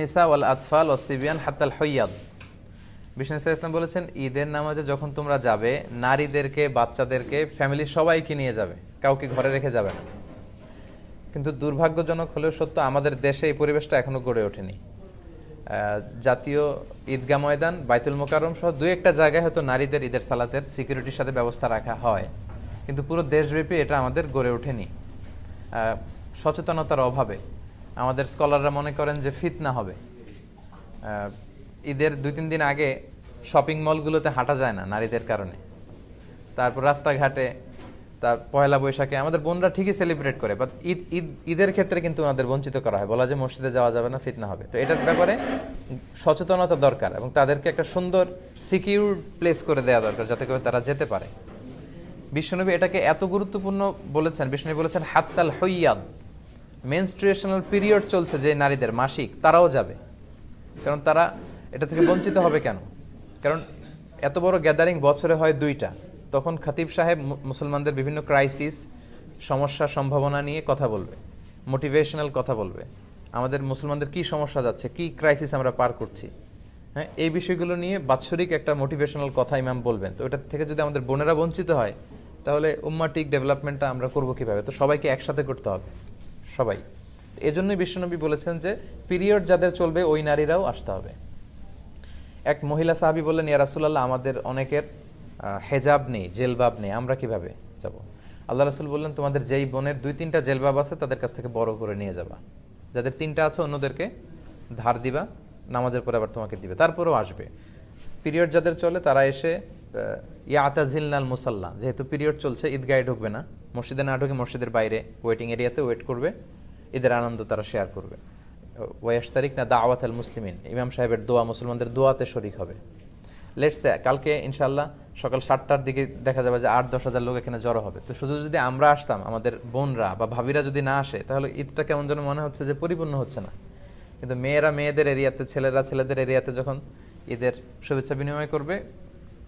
নিসা আতফাল ও সিবিয়ান বলেছেন, ঈদের নামাজে যখন তোমরা যাবে, নারীদেরকে, বাচ্চাদেরকে ফ্যামিলির সবাইকে নিয়ে যাবে, কাউকে ঘরে রেখে যাবে না। কিন্তু দুর্ভাগ্যজনক হলেও সত্য, আমাদের দেশে এই পরিবেশটা এখনও গড়ে ওঠেনি। জাতীয় ঈদগাহ ময়দান, বাইতুল মোকাররম সহ দুই একটা জায়গায় হয়তো নারীদের ঈদের সালাতের সিকিউরিটির সাথে ব্যবস্থা রাখা হয়। কিন্তু পুরো দেশব্যাপী এটা আমাদের গড়ে ওঠেনি। সচেতনতার অভাবে। আমাদের স্কলাররা মনে করেন যে ফিতনা হবে। ঈদের দুই তিন দিন আগে শপিং মলগুলোতে হাঁটা যায় না নারীদের কারণে। তারপর রাস্তাঘাটে, তার পয়লা বৈশাখে, আমাদের বোনরা ঠিকই সেলিব্রেট করে বাট ঈদ ঈদ, ঈদের ক্ষেত্রে কিন্তু ওনাদের বঞ্চিত করা হয়। বলা যে মসজিদে যাওয়া যাবে না, ফিতনা হবে। তো এটার ব্যাপারে সচেতনতা দরকার এবং তাদেরকে একটা সুন্দর সিকিউর প্লেস করে দেওয়া দরকার, যাতে করে তারা যেতে পারে। বিশ্বনবী এটাকে এত গুরুত্বপূর্ণ বলেছেন বিষ্ণুনবী বলেছেন, হাত্তাল হইয়াদ। মেনস্ট্রুয়েশনাল পিরিয়ড চলছে যে নারীদের মাসিক, তারাও যাবে। কারণ তারা এটা থেকে বঞ্চিত হবে কেন? কারণ এত বড় গ্যাদারিং বছরে হয় দুইটা। তখন খাতিব সাহেব মুসলমানদের বিভিন্ন ক্রাইসিস সমস্যা সম্ভাবনা নিয়ে কথা বলবে মোটিভেশনাল কথা বলবে। আমাদের মুসলমানদের কি সমস্যা যাচ্ছে, কি ক্রাইসিস আমরা পার করছি? হ্যাঁ এই বিষয়গুলো নিয়ে বাৎসরিক একটা মোটিভেশনাল কথা ইমাম বলবেন। তো ওটা থেকে যদি আমাদের বোনেরা বঞ্চিত হয়, তাহলে উম্মাটিক ডেভেলপমেন্টটা আমরা করব কীভাবে? তো সবাইকে একসাথে করতে হবে। সবাই। এজন্যই বিশ্বনবী বলেছেন যে পিরিয়ড যাদের চলবে, ওই নারীরাও আসতে হবে। এক মহিলা সাহাবি বললেন, ইয়া রাসূলুল্লাহ, আমাদের অনেকের হেজাব নেই, জেলবাব নেই, আমরা কীভাবে যাব? আল্লাহ রাসুল বললেন, তোমাদের যেই বোনের দুই তিনটা জেলবাব আছে, তাদের কাছ থেকে বড় করে নিয়ে যাবা। যাদের তিনটা আছে, অন্যদেরকে ধার দিবা, নামাজের পরে আবার তোমাকে দিবে, তারপরেও আসবে। পিরিয়ড যাদের চলে, তারা এসে ইয়াতাজিলনাল মুসাল্লা, যেহেতু পিরিয়ড চলছে, ঈদগাহে ঢুকবে না মসজিদে না ঢুকে মসজিদের বাইরে ওয়েটিং এরিয়াতে ওয়েট করবে। ঈদের আনন্দ তারা শেয়ার করবে। ওয়াশ তারিখ না দাওয়াত আল মুসলিমিন। ইমাম সাহেবের দোয়া, মুসলমানদের দোয়াতে শরিক হবে। লেটস কালকে ইনশাল্লাহ সকাল সাতটার দিকে দেখা যাবে যে আট, দশ হাজার লোক এখানে জড়ো হবে। তো শুধু যদি আমরা আসতাম, আমাদের বোনরা বা ভাবিরা যদি না আসে, তাহলে ঈদটা কেমন যেন মনে হচ্ছে যে পরিপূর্ণ হচ্ছে না। কিন্তু মেয়েরা মেয়েদের এরিয়াতে, ছেলেরা ছেলেদের এরিয়াতে যখন ঈদের শুভেচ্ছা বিনিময় করবে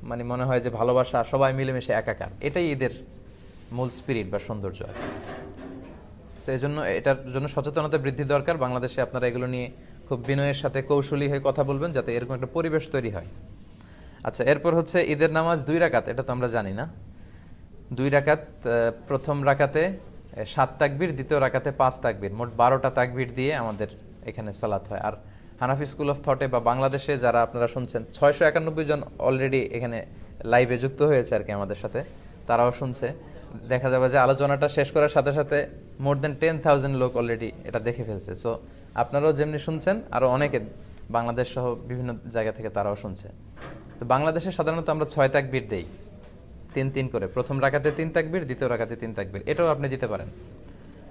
মানে মনে হয় যে ভালোবাসা সবাই মিলেমিশে একাকার। এটাই ঈদের মূল স্পিরিট বা সৌন্দর্য তো এই জন্য এটার জন্য সচেতনতা বৃদ্ধি দরকার। বাংলাদেশে আপনারা এগুলো নিয়ে খুব বিনয়ের সাথে কৌশলী হয়ে কথা বলবেন যাতে এরকম একটা পরিবেশ তৈরি হয়। আচ্ছা এরপর হচ্ছে ঈদের নামাজ দুই রাকাত, এটা তো আমরা জানি না। দুই রাকাত প্রথম রাকাতে সাত তাকবির, দ্বিতীয় রাকাতে পাঁচ তাকবির, মোট বারোটা তাকবির দিয়ে আমাদের এখানে সালাত হয়। আর হানাফি স্কুল অফ থটে বা বাংলাদেশে যারা আপনারা শুনছেন, ছয়শো একানব্বই জন অলরেডি এখানে লাইভে যুক্ত হয়েছে আর কি আমাদের সাথে, তারাও শুনছে। দেখা যাবে যে আলোচনাটা শেষ করার সাথে সাথে মোর দেন টেন থাউজেন্ড লোক অলরেডি এটা দেখে ফেলছে। সো আপনারাও যেমনি শুনছেন, আরও অনেকে বাংলাদেশ সহ বিভিন্ন জায়গা থেকে তারাও শুনছে। তো বাংলাদেশে সাধারণত আমরা ছয় তাকবির দেই। তিন তিন করে। প্রথম রাখাতে তিন তাকবির দ্বিতীয় রাখাতে তিন তাকবির এটাও আপনি দিতে পারেন।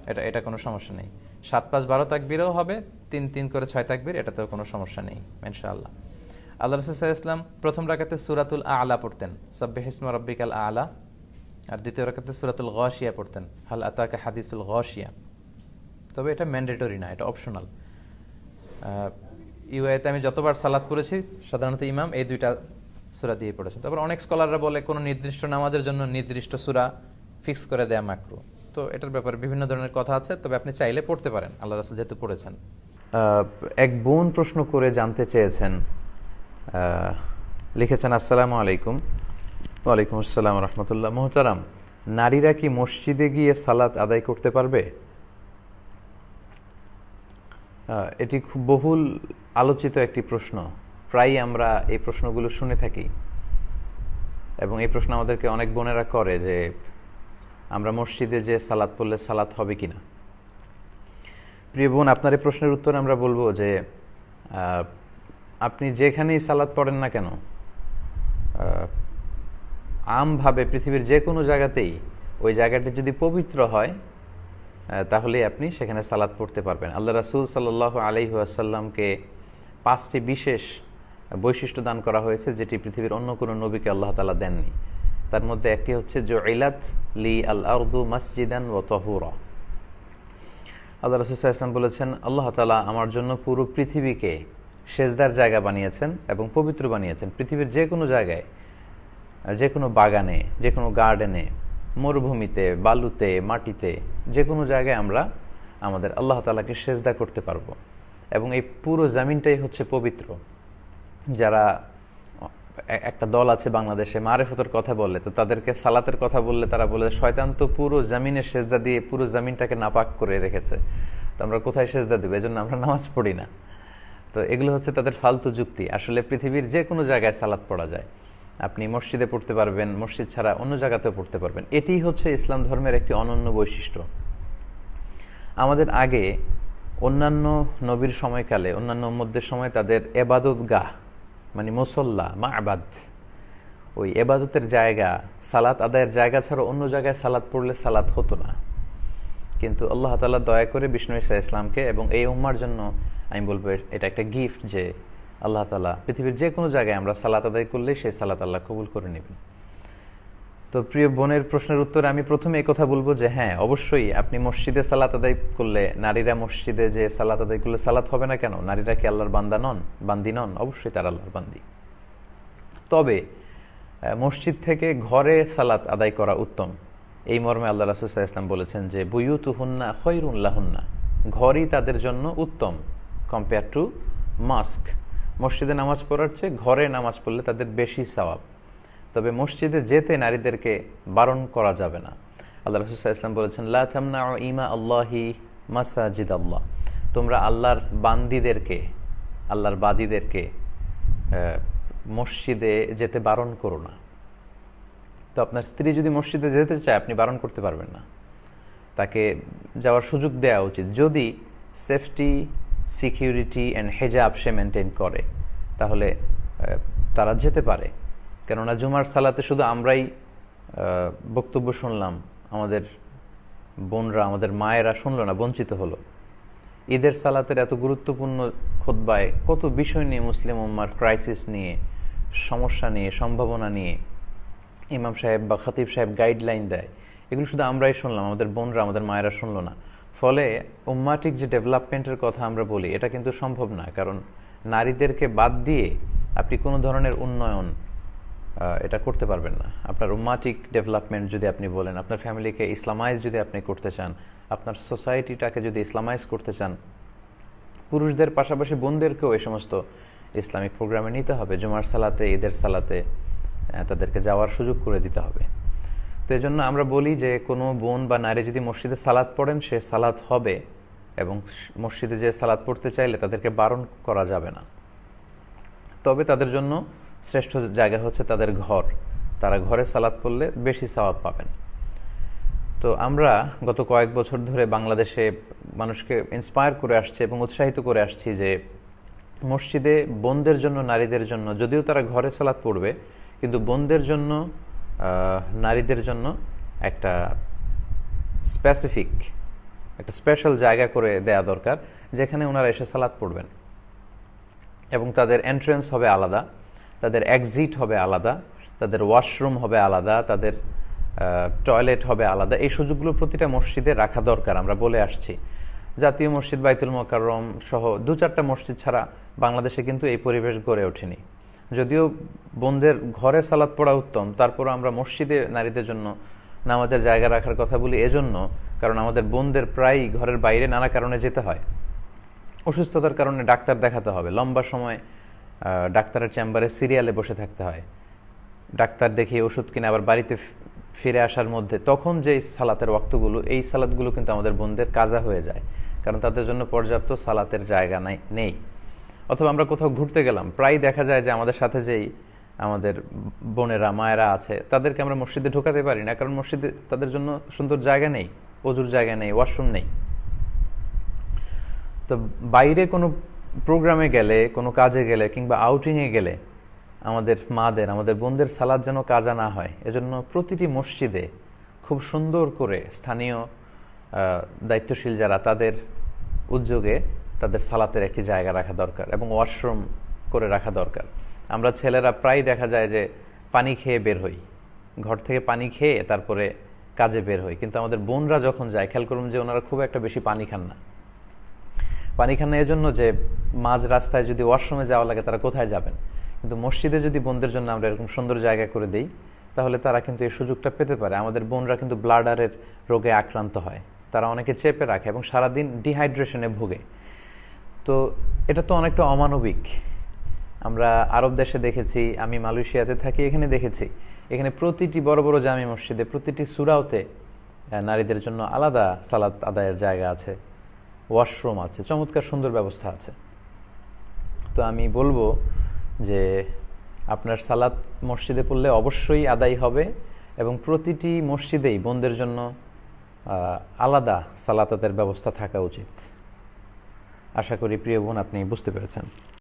এটা এটা কোনো সমস্যা নেই। সাত পাঁচ বারো তাকবিরও হবে, তিন তিন করে ছয় তাকবির এটাতেও কোনো সমস্যা নেই, ইনশাআল্লাহ। আল্লাহ রসুল ইসলাম প্রথম রাখাতে সুরাতুল আলা পড়তেন। সব্বে হিসমা রব্বিকাল আলা। আর দ্বিতীয় রাখাতে সুরাতুল গশিয়া পড়তেন। হাল আতাকা হাদিসুল গশিয়া। তবে এটা ম্যান্ডেটরি না, এটা অপশনাল। ইউএতে আমি যতবার সালাদ পড়েছি, সাধারণত ইমাম এই দুইটা সুরা দিয়ে পড়েছে। তারপর অনেক স্কলাররা বলে, কোনো নির্দিষ্ট নামাজের জন্য নির্দিষ্ট সুরা ফিক্স করে দেয়া মাকরু। তো এটার ব্যাপারে বিভিন্ন ধরনের কথা আছে, তবে আপনি চাইলে পড়তে পারেন, আল্লাহ রাসুল যেহেতু পড়েছেন। এক বোন প্রশ্ন করে জানতে চেয়েছেন লিখেছেন, আসসালামু আলাইকুম। ওয়ালাইকুম আসসালাম রহমতুল্লাহ। মোহতারাম, নারীরা কি মসজিদে গিয়ে সালাত আদায় করতে পারবে? এটি খুব বহুল আলোচিত একটি প্রশ্ন। প্রায়ই আমরা এই প্রশ্নগুলো শুনে থাকি। এবং এই প্রশ্ন আমাদেরকে অনেক বোনেরা করে যে, আমরা মসজিদে যে সালাত পড়লে সালাত হবে কিনা? প্রিয় বোন, আপনার এই প্রশ্নের উত্তর আমরা বলব যে আপনি যেখানেই সালাত পড়েন না কেন আমভাবে পৃথিবীর যে কোনো জায়গাতেই ওই জায়গাটি যদি পবিত্র হয় আহ, তাহলেই আপনি সেখানে সালাত পড়তে পারবেন। আল্লাহ রাসুল সাল্লাহ আলি আসাল্লামকে পাঁচটি বিশেষ বৈশিষ্ট্য দান করা হয়েছে যেটি পৃথিবীর অন্য কোনো নবীকে আল্লাহ তালা দেননি। তার মধ্যে একটি হচ্ছে জো ইলাত লি আল আরদু মসজিদান ও তহুরা। আল্লাহ রসুল ইসলাম বলেছেন আল্লাহ তালা আমার জন্য পুরো পৃথিবীকে সেজদার জায়গা বানিয়েছেন এবং পবিত্র বানিয়েছেন। পৃথিবীর যে কোনো জায়গায় যে কোনো বাগানে, যে কোনো গার্ডেনে মরুভূমিতে, বালুতে, মাটিতে, যে কোনো জায়গায় আমরা আমাদের আল্লাহ তালাকে সেজদা করতে পারব। এবং এই পুরো জামিনটাই হচ্ছে পবিত্র। যারা একটা দল আছে বাংলাদেশে, মারেফতের কথা বলে, তো তাদেরকে সালাতের কথা বললে তারা বলে, শয়তান তো পুরো জামিনের সেজদা দিয়ে পুরো জামিনটাকে নাপাক করে রেখেছে। তো আমরা কোথায় সেজদা দেবো? এজন্য আমরা নামাজ পড়ি না। তো এগুলো হচ্ছে তাদের ফালতু যুক্তি। আসলে পৃথিবীর যে কোনো জায়গায় সালাত পড়া যায়। আপনি মসজিদে পড়তে পারবেন, মসজিদ ছাড়া অন্য জায়গাতেও পড়তে পারবেন। এটিই হচ্ছে ইসলাম ধর্মের একটি অনন্য বৈশিষ্ট্য। আমাদের আগে অন্যান্য নবীর সময়কালে, অন্যান্য উম্মদের সময় তাদের এবাদত গাহ মানে মুসল্লা মা আবাদ ওই এবাদতের জায়গা, সালাত আদায়ের জায়গা ছাড়া অন্য জায়গায় সালাত পড়লে সালাত হতো না। কিন্তু আল্লাহ তাআলা দয়া করে বিষ্ণু ইসা ইসলামকে এবং এই উম্মার জন্য আমি বলব এটা একটা গিফট যে আল্লাহ তালা পৃথিবীর যে কোনো জায়গায় আমরা সালাত আদায় করলে সেই সালাত আল্লাহ কবুল করে নেবেন। তো প্রিয় বোনের প্রশ্নের উত্তরে আমি প্রথমে কথা বলব যে হ্যাঁ অবশ্যই আপনি মসজিদে সালাত আদায় করলে, নারীরা মসজিদে যে সালাত আদায় করলে সালাত হবে না কেন? নারীরা কি আল্লাহর বান্দা নন? বান্দি নন? অবশ্যই তার আল্লাহর বান্দি। তবে মসজিদ থেকে ঘরে সালাত আদায় করা উত্তম। এই মর্মে আল্লাহ রাসুসাহ ইসলাম বলেছেন যে বুয়ুতু হুন্না খৈরুল্লাহুন্না ঘরই তাদের জন্য উত্তম কম্পেয়ার টু মাস্ক মসজিদে নামাজ পড়ার চেয়ে ঘরে নামাজ পড়লে তাদের বেশি সওয়াব। তবে মসজিদে যেতে নারীদেরকে বারণ করা যাবে না। আল্লাহ রসুল্লাহ ইসলাম বলেছেন, লা থামনা ইমা আল্লাহি মাসাজিদ আল্লাহ তোমরা আল্লাহর বান্দিদেরকে, আল্লাহর বাদীদেরকে মসজিদে যেতে বারণ করো না। তো আপনার স্ত্রী যদি মসজিদে যেতে চায়, আপনি বারণ করতে পারবেন না। তাকে যাওয়ার সুযোগ দেওয়া উচিত। যদি সেফটি সিকিউরিটি অ্যান্ড হেজাব সে মেনটেন করে। তাহলে তারা যেতে পারে। কেননা জুমার সালাতে শুধু আমরাই বক্তব্য শুনলাম, আমাদের বোনরা, আমাদের মায়েরা শুনলো না, বঞ্চিত হলো। ঈদের সালাতের এত গুরুত্বপূর্ণ খোদ্বায় কত বিষয় নিয়ে মুসলিম উম্মার ক্রাইসিস নিয়ে, সমস্যা নিয়ে, সম্ভাবনা নিয়ে ইমাম সাহেব বা খতিব সাহেব গাইডলাইন দেয়। এগুলো শুধু আমরাই শুনলাম, আমাদের বোনরা, আমাদের মায়েরা শুনলো না। ফলে উম্মাটিক যে ডেভেলপমেন্টের কথা আমরা বলি, এটা কিন্তু সম্ভব না কারণ নারীদেরকে বাদ দিয়ে আপনি কোনো ধরনের উন্নয়ন এটা করতে পারবেন না। আপনার উম্মাটিক ডেভেলপমেন্ট যদি আপনি বলেন, আপনার ফ্যামিলিকে ইসলামাইজ যদি আপনি করতে চান, আপনার সোসাইটিটাকে যদি ইসলামাইজ করতে চান, পুরুষদের পাশাপাশি বোনদেরকেও এই সমস্ত ইসলামিক প্রোগ্রামে নিতে হবে। জুমার সালাতে, ঈদের সালাতে তাদেরকে যাওয়ার সুযোগ করে দিতে হবে। তো এই জন্য আমরা বলি যে কোনো বোন বা নারী যদি মসজিদে সালাত পড়েন, সে সালাত হবে এবং মসজিদে যে সালাত পড়তে চাইলে তাদেরকে বারণ করা যাবে না। তবে তাদের জন্য শ্রেষ্ঠ জায়গা হচ্ছে তাদের ঘর। তারা ঘরে সালাত পড়লে বেশি সওয়াব পাবেন। তো আমরা গত কয়েক বছর ধরে বাংলাদেশে মানুষকে ইন্সপায়ার করে আসছে এবং উৎসাহিত করে আসছি যে মসজিদে বোনদের জন্য, নারীদের জন্য, যদিও তারা ঘরে সালাত পড়বে, কিন্তু বোনদের জন্য নারীদের জন্য একটা স্পেসিফিক একটা স্পেশাল জায়গা করে দেয়া দরকার, যেখানে ওনারা এসে সালাত পড়বেন। এবং তাদের এন্ট্রেন্স হবে আলাদা, তাদের এক্সিট হবে আলাদা, তাদের ওয়াশরুম হবে আলাদা, তাদের টয়লেট হবে আলাদা। এই সুযোগগুলো প্রতিটা মসজিদে রাখা দরকার, আমরা বলে আসছি। জাতীয় মসজিদ বাইতুল মোকাররম সহ দু চারটা মসজিদ ছাড়া বাংলাদেশে কিন্তু এই পরিবেশ গড়ে ওঠেনি। যদিও বোনদের ঘরে সালাত পড়া উত্তম তারপর আমরা মসজিদে নারীদের জন্য নামাজের জায়গা রাখার কথা বলি এজন্য, কারণ আমাদের বোনদের প্রায়ই ঘরের বাইরে নানা কারণে যেতে হয়। অসুস্থতার কারণে ডাক্তার দেখাতে হবে। লম্বা সময় ডাক্তারের চেম্বারে সিরিয়ালে বসে থাকতে হয়। ডাক্তার দেখিয়ে ওষুধ কিনে আবার বাড়িতে ফিরে আসার মধ্যে তখন যে সালাতের ওয়াক্তগুলো, এই সালাতগুলো কিন্তু আমাদের বোনদের কাজা হয়ে যায়। কারণ তাদের জন্য পর্যাপ্ত সালাতের জায়গা নাই, নেই। অথবা আমরা কোথাও ঘুরতে গেলাম প্রায় দেখা যায় যে আমাদের সাথে যেই আমাদের বোনেরা, মায়েরা আছে, তাদেরকে আমরা মসজিদে ঢোকাতে পারি না, কারণ মসজিদে তাদের জন্য সুন্দর জায়গা নেই, অজুর জায়গা নেই, ওয়াশরুম নেই। তো বাইরে কোনো প্রোগ্রামে গেলে, কোনো কাজে গেলে কিংবা আউটিংয়ে গেলে আমাদের মাদের, আমাদের বোনদের সালাদ যেন কাজা না হয়, এজন্য প্রতিটি মসজিদে খুব সুন্দর করে স্থানীয় দায়িত্বশীল যারা তাদের উদ্যোগে তাদের সালাতের একটি জায়গা রাখা দরকার এবং ওয়াশরুম করে রাখা দরকার। আমরা ছেলেরা প্রায় দেখা যায় যে পানি খেয়ে বের হই। ঘর থেকে পানি খেয়ে তারপরে কাজে বের হই। কিন্তু আমাদের বোনরা যখন যায়, খেয়াল করুন যে ওনারা খুব একটা বেশি পানি খান না। পানি খান না এজন্য যে মাঝ রাস্তায় যদি ওয়াশরুমে যাওয়া লাগে, তারা কোথায় যাবেন? কিন্তু মসজিদে যদি বোনদের জন্য আমরা এরকম সুন্দর জায়গা করে দেই, তাহলে তারা কিন্তু এই সুযোগটা পেতে পারে। আমাদের বোনরা কিন্তু ব্লাডারের রোগে আক্রান্ত হয়। তারা অনেকে চেপে রাখে এবং সারাদিন ডিহাইড্রেশনে ভোগে। তো এটা তো অনেকটা অমানবিক। আমরা আরব দেশে দেখেছি, আমি মালয়েশিয়াতে থাকি, এখানে দেখেছি। এখানে প্রতিটি বড় বড় জামি মসজিদে, প্রতিটি সুরাওতে নারীদের জন্য আলাদা সালাত আদায়ের জায়গা আছে, ওয়াশরুম আছে, চমৎকার সুন্দর ব্যবস্থা আছে। তো আমি বলব যে আপনার সালাত মসজিদে পড়লে অবশ্যই আদায় হবে এবং প্রতিটি মসজিদেই বোনদের জন্য আলাদা সালাতাতের ব্যবস্থা থাকা উচিত। আশা করি প্রিয় বোন আপনি বুঝতে পেরেছেন।